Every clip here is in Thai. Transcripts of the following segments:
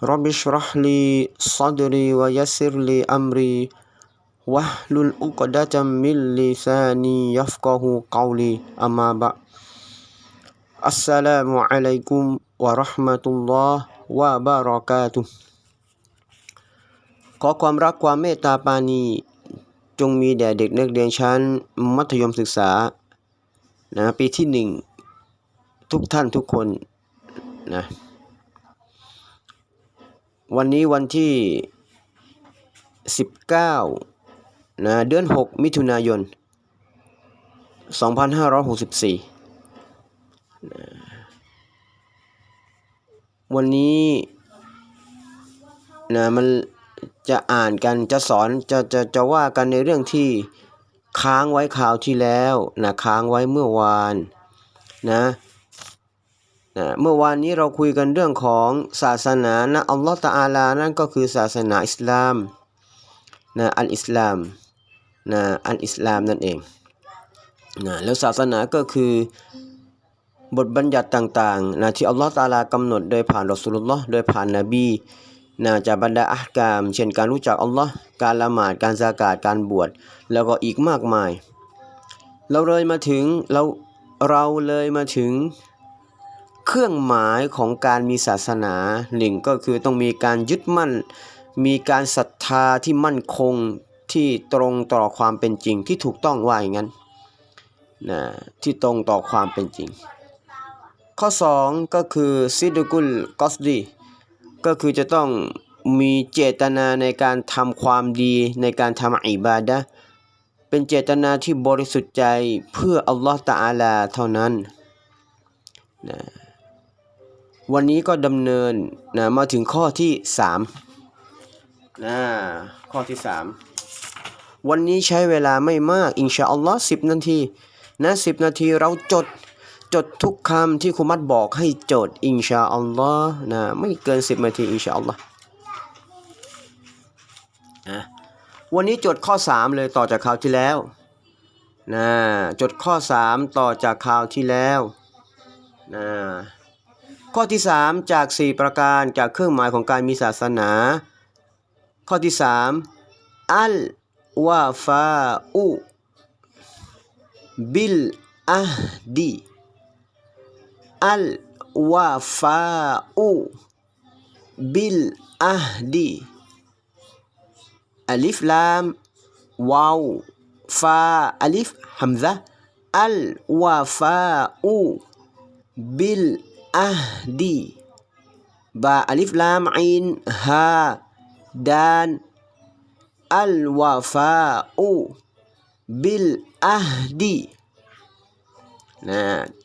رب اشرح لي صدري ويسر لي أمري واحلل عقدة من لساني يفقه قولي أما بعد السلام عليكم ورحمة الله وبركاته ขอความรักความเมตตาปราณีจงมีแด่เด็กนักเรียนชั้นมัธยมศึกษานะปีที่หนึ่งทุกท่านทุกคนนะ วันนี้วันที่ 19นะเดือน 6 มิถุนายน 2564นะวันนี้นะมันจะอ่านกันจะสอนจะจะจะว่ากันในเรื่องที่ค้างไว้คราวที่แล้วนะค้างไว้เมื่อวานนะ นะเมื่อวานนี้เราคุยกันเรื่องของศาสนานะอัลลอฮฺตะอาลานั่นก็คือศาสนาอิสลามนะอัลอิสลามนะอัลอิสลามนั่นเองนะแล้วศาสนาก็คือบทบัญญัติต่างๆนะที่อัลลอฮฺตาลากำหนดโดยผ่านรอสูลุลลอฮ์โดยผ่านนบีนะจากบรรดาอัลกาม เช่นการรู้จักอัลลอฮ์การละหมาดการซากาดการบวช แล้วก็อีกมากมาย เราเลยมาถึงเราเราเลยมาถึง เครื่องหมายของการมีศาสนาหนึ่งก็คือต้องมีการยึดมั่น มีการศรัทธาที่มั่นคงที่ตรงต่อความเป็นจริงที่ถูกต้องว่าอย่างนั้นนะที่ตรงต่อความเป็นจริง ข้อ 2 ก็คือซิดกุลกอสดีก็คือจะต้องมีเจตนาในการทำความดีในการทำอิบาดะเป็นเจตนาที่บริสุทธิ์ใจเพื่ออัลลอฮฺตะอาลาเท่านั้นนะ วันนี้ก็ดำเนินนะมาถึงข้อที่3นะข้อที่ 3 วันนี้ใช้เวลาไม่มากอินชาอัลลอฮ์สินาทีนะสินาทีเราจดจดทุกคำที่คุมัดบอกให้จดอินชาอัลลอฮ์นะไม่เกิน 10 นาทีอินชาอัลลอฮ์นะวันนี้จดข้อ 3 เลยต่อจากคราวที่แล้วนะจดข้อ 3 ต่อจากคราวที่แล้วนะ ข้อที่ 3 จาก 4 ประการจากเครื่องหมายของการมีศาสนา ข้อที่ 3 อัลวาฟาอูบิลอะดีอัลวาฟาอูบิลอะดีอัลิฟลามวาวฟาอัลิฟฮัมซะอัลวาฟาอูบิล อะดีบาอัลิฟลามอินฮาดานอัลวาฟาอูบิลอะดีนะ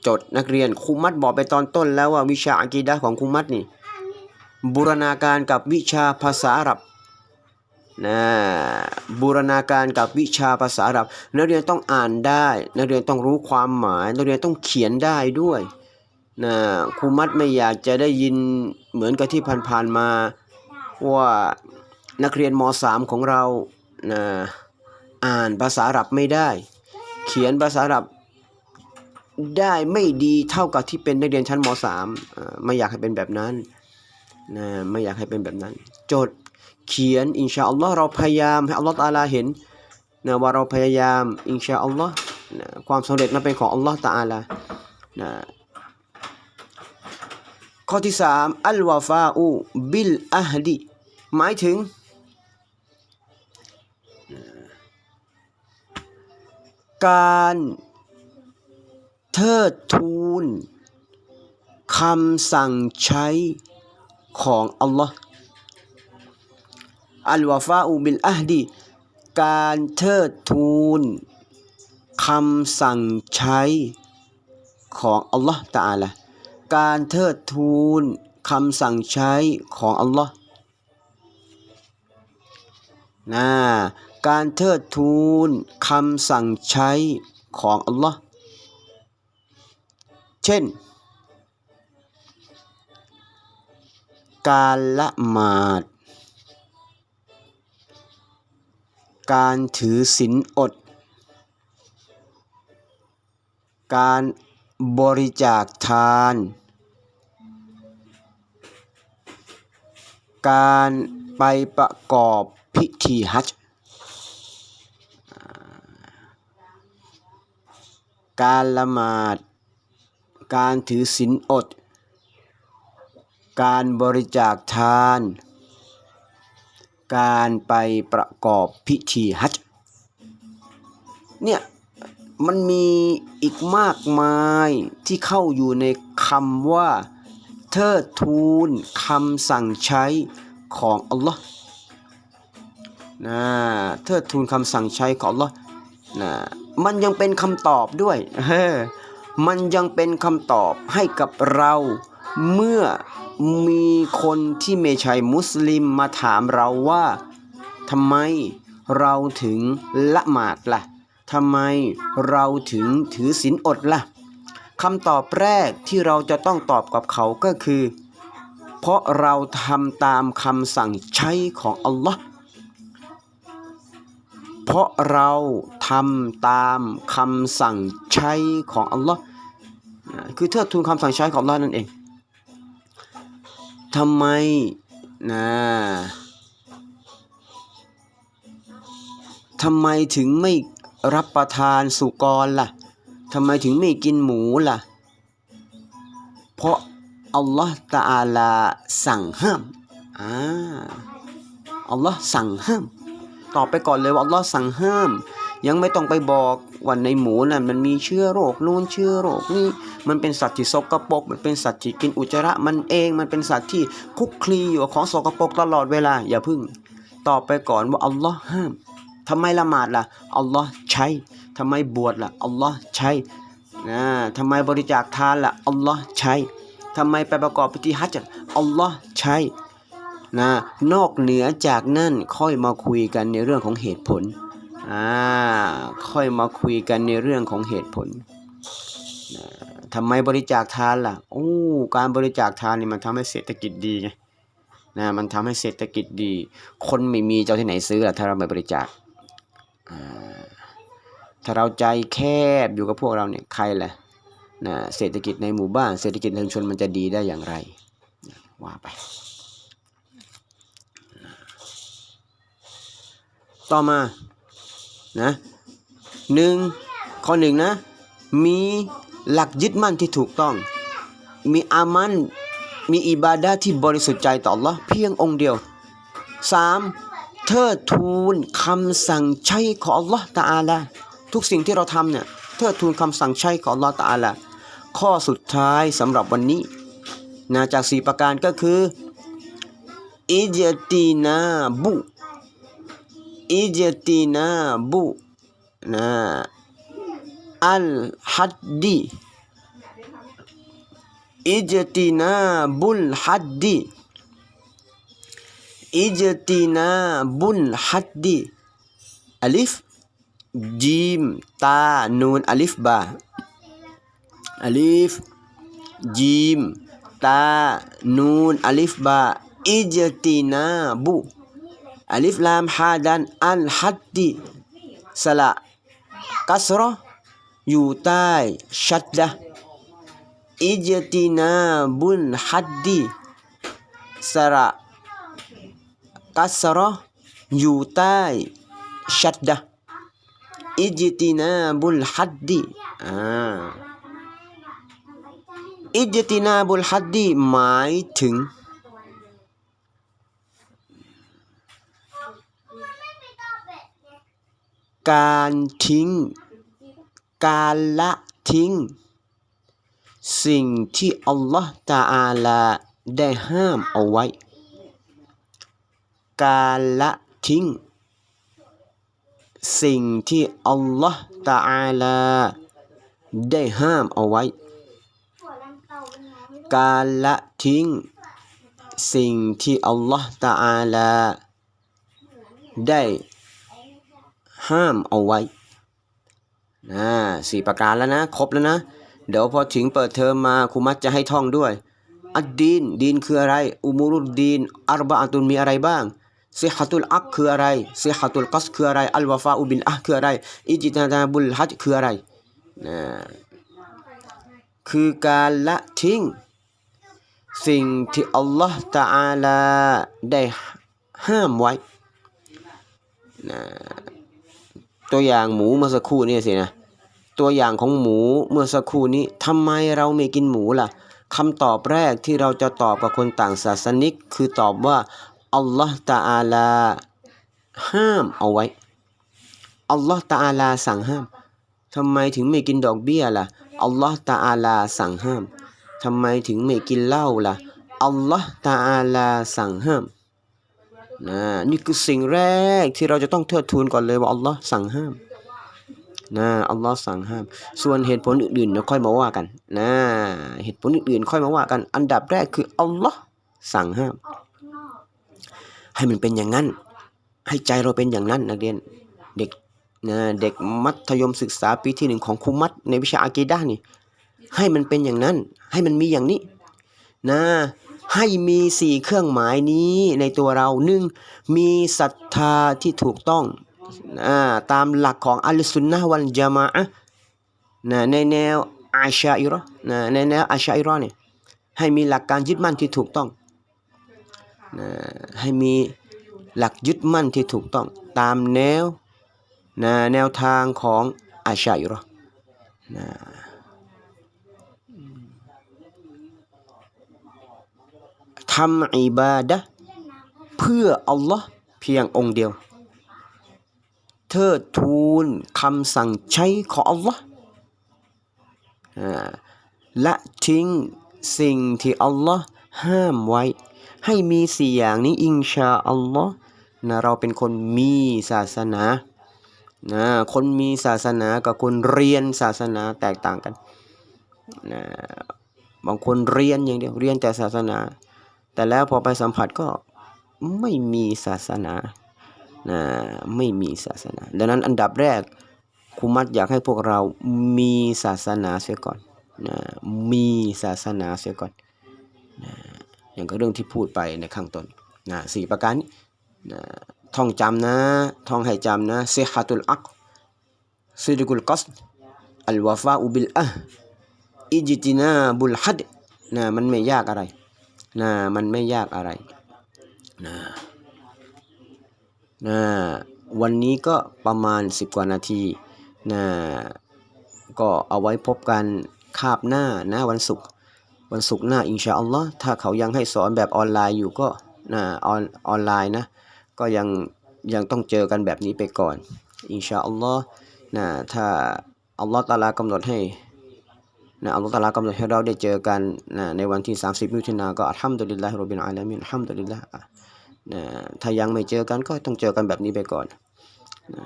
จดนักเรียนครูมัดบอกไปตอนต้นแล้วว่าวิชาอากีดะของครูมัดนี่บูรณาการกับวิชาภาษาอาหรับนะบูรณาการกับวิชาภาษาอาหรับ นักเรียนต้องอ่านได้ นักเรียนต้องรู้ความหมาย นักเรียนต้องเขียนได้ด้วย นะครูมัดไม่อยากจะได้ยินเหมือนกับที่ผ่านๆมาว่านักเรียนม .3 ของเรานะอ่านภาษาอับไม่ได้ เขียนภาษาอับได้ไม่ดีเท่ากับที่เป็นนักเรียนชั้นม .3 ไม่อยากให้เป็นแบบนั้นนะไม่อยากให้เป็นแบบนั้นจดเขียนอินชาอัลลอฮ์เราพยายามให้อัลลอฮ์ตาลาเห็นนะว่าเราพยายามอินชาอัลลอฮ์ความสำเร็จนั้นเป็นของอัลลอฮ์ตาลานะ ข้อที่สามอัลวาฟาอูบิลอะฮดีหมายถึง การเทิดทูนคำสั่งใช้ของอัลลอฮ์อัลวาฟาอูบิลอะฮดีการเทิดทูนคำสั่งใช้ของอัลลอฮ์ตะอาลา การเทิดทูนคำสั่งใช้ของอัลลอฮ์นะการเทิดทูนคำสั่งใช้ของอัลลอฮ์เช่น การละหมาด การถือศีลอด การ บริจาคทาน การไปประกอบพิธีฮัจการละหมาด การถือศีลอด การบริจาคทาน การไปประกอบพิธีฮัจเนี่ย มันมีอีกมากมายที่เข้าอยู่ในคำว่า เทิดทูนคำสั่งใช้ของอัลลอฮ์นะเทิดทูนคำสั่งใช้ของอัลลอฮ์นะมันยังเป็นคำตอบด้วยเออมันยังเป็นคำตอบให้กับเราเมื่อมีคนที่ไม่ใช่มุสลิมมาถามเราว่าทำไมเราถึงละหมาดล่ะ ทำไมเราถึงถือศีลอดล่ะคำตอบแรกที่เราจะต้องตอบกับเขาก็คือ เพราะเราทำตามคำสั่งใช้ของอัลลอฮ์เพราะเราทำตามคำสั่งใช้ของอัลลอฮ์คือเทิดทูนคำสั่งใช้ของอัลลอฮ์นั่นเองทำไมนะทำไมถึงไม่ รับประทานสุกรล่ะทำไมถึงไม่กินหมูล่ะ เพราะอัลลอฮ์ตะอาลาสั่งห้ามอ่าอัลลอฮ์สั่งห้าม ตอบไปก่อนเลยว่าอัลลอฮ์สั่งห้าม ยังไม่ต้องไปบอกว่าในหมูน่ะมันมีเชื้อโรคนู่นเชื้อโรคนี่มันเป็นสัตว์ที่สกปรกมันเป็นสัตว์ที่กินอุจจาระมันเองมันเป็นสัตว์ที่คุกคลีอยู่ของสกปรกตลอดเวลาอย่าพึ่งตอบไปก่อนว่าอัลลอฮ์ห้าม ทำไมละหมาดล่ะอัลลอฮ์ใช้ทำไมบวชล่ะอัลลอฮ์ใช้นะทำไมบริจาคทานล่ะอัลลอฮ์ใช้ทำไมไปประกอบพิธีฮัจญ์อัลลอฮ์ใช้นะนอกเหนือจากนั้นค่อยมาคุยกันในเรื่องของเหตุผลอ่าค่อยมาคุยกันในเรื่องของเหตุผลนะทำไมบริจาคทานล่ะโอ้การบริจาคทานนี่มันทำให้เศรษฐกิจดีไงนะมันทำให้เศรษฐกิจดี คนไม่มีเจ้าที่ไหนซื้อล่ะถ้าเราไม่บริจาค ถ้าเราใจแคบอยู่กับพวกเราเนี่ยใครล่ะนะเศรษฐกิจในหมู่บ้านเศรษฐกิจในชุมชนมันจะดีได้อย่างไรว่าไป ต่อมานะหนึ่งข้อหนึ่งนะ มีหลักยึดมั่นที่ถูกต้อง มีอามันมีอิบาดะห์ที่บริสุทธิ์ใจต่อ Allah เพียงองค์เดียวสาม เทิดทูนคำสั่งใช้ของ Allah ตาอาลาทุกสิ่งที่เราทำเนี่ยเทิดทูนคำสั่งใช้ของ Allah ตาอาลาข้อสุดท้ายสำหรับวันนี้นะจากสี่ประการก็คืออิจตีนาบุอิจตีนาบุนะอัลฮัดดีอิจตีนาบุลฮัดดี อิจตีนาบุลฮัดดีอัลิฟจีมตานูนอัลิฟบาอัลิฟจี กัสรออยู่ใต้ชัดดะอิจตินาบุลฮัดดีสระกัสรออยู่ใต้ชัดดะอิจตนาบุลฮัดดีอ่าอิจตินาบุลฮัดดีหมายถึง การทิ้ง การละทิ้ง สิ่งที่อัลลอฮ์ตาอาลาได้ห้ามเอาไว้ การละทิ้ง สิ่งที่อัลลอฮ์ตาอาลาได้ห้ามเอาไว้ การละทิ้ง สิ่งที่อัลลอฮ์ตาอาลาได้ห้ามเอาไว้นะสี่ประการแล้วนะ ครบแล้วนะ เดี๋ยวพอถึงเปิดเทอมมาครูมัดจะให้ท่องด้วย อัดดีน ดีนคืออะไร อุมูรุดดีน อัรบะอัตุนมีอะไรบ้าง ซิฮัตุลอักคืออะไรซิฮัตุลกัสคืออะไรอัลวาฟาอุบินอะห์คืออะไรอิจิตาบุลฮัจคืออะไรนะคือการละทิ้ง สิ่งที่อัลลอฮ์ตะอาลาได้ห้ามไว้นะตัวอย่างหมูเมื่อสักครู่นี่สินะตัวอย่างของหมูเมื่อสักครู่นี้ทำไมเราไม่กินหมูล่ะคำตอบแรกที่เราจะตอบกับคนต่างศาสนิก คือตอบว่า อัลลอฮ์ตะอาลาห้ามเอาไว้ อัลลอฮ์ตะอาลาสั่งห้าม ทำไมถึงไม่กินดอกเบี้ยล่ะ อัลลอฮ์ตะอาลาสั่งห้าม ทำไมถึงไม่กินเหล้าล่ะ อัลลอฮ์ตะอาลาสั่งห้ามนะนี่คือสิ่งแรกที่เราจะต้องเทิดทูนก่อนเลยว่าอัลลอฮ์สั่งห้ามนะอัลลอฮ์สั่งห้าม ส่วนเหตุผลอื่นๆเดี๋ยวค่อยมาว่ากันนะเหตุผลอื่นๆ ค่อยมาว่ากัน อันดับแรกคืออัลลอฮ์สั่งห้าม ให้มันเป็นอย่างนั้น ให้ใจเราเป็นอย่างนั้นนักเรียนเด็กนะเด็กมัธยมศึกษาปีที่หนึ่งของครูมัดในวิชาอากีดะห์นี่ให้มันเป็นอย่างนั้น ให้มันมีอย่างนี้นะให้มีสี่เครื่องหมายนี้ในตัวเราหนึ่งมีศรัทธาที่ถูกต้องอ่าตามหลักของอัลสุนนะวัลจามะอะนะในแนวอาชาอิราะห์นะในแนวอาชาอิราะห์เนี่ยให้มีหลักการยึดมั่นที่ถูกต้อง นะให้มีหลักยึดมั่นที่ถูกต้องตามแนวนะแนวทางของอาชาอิเราะห์นะทำอิบาดะเพื่ออัลลอฮ์เพียงองค์เดียว เทิดทูนคำสั่งใช้ของอัลลอฮ์อ่าละทิ้งสิ่งที่อัลลอฮ์ห้ามไว้ ให้มีสี่อย่างนี้อิงชาอัลลอฮ์นะเราเป็นคนมีศาสนานะคนมีศาสนากับคนเรียนศาสนาแตกต่างกันนะบางคนเรียนอย่างเดียวเรียนแต่ศาสนา แต่แล้วพอไปสัมผัสก็ไม่มีศาสนานะไม่มีศาสนา ดังนั้นอันดับแรกครูมัดอยากให้พวกเรามีศาสนาเสียก่อนนะมีศาสนาเสียก่อน อย่างก็เรื่องที่พูดไปในข้างต้นนะสี่ประการนี้นะท่องจำนะท่องให้จำนะเซฮัตุลอักซิดกุลกัสอัลวาฟาอุบิลอะอิจิตินาบุลฮัดนะมันไม่ยากอะไรนะมันไม่ยากอะไรนะนะวันนี้ก็ประมาณ 10 กว่านาทีนะก็เอาไว้พบกันคาบหน้านะวันศุกร์ วันศุกร์หน้าอินชาอัลลอฮ์ถ้าเขายังให้สอนแบบออนไลน์อยู่ก็นะออนออนไลน์นะก็ยังยังต้องเจอกันแบบนี้ไปก่อนอินชาอัลลอฮ์นะถ้าอัลลอฮ์ตาลากำหนดให้นะอัลลอฮ์ตาลากำหนดให้เราได้เจอกันนะในวันที่ 30 มิถุนายนก็อัลฮัมดุลิลลาฮิรบิลอาลามีนอัลฮัมดุลิลลาห์นะถ้ายังไม่เจอกันก็ต้องเจอกันแบบนี้ไปก่อนนะ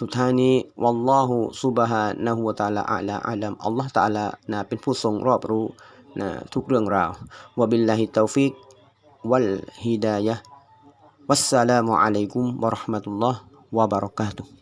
สุดท้ายนี้วัลลอฮุซุบฮานะฮูวะตาลาอะลาอะลัมอัลลอฮ์ตาลานะเป็นผู้ทรงรอบรู้ นะทุกเรื่องราววะบิลลาฮิตตอฟิกวัลฮิดายะฮ์วัสสลามุอะลัยกุมวะเราะห์มะตุลลอฮ์วะบะเราะกาตุฮ์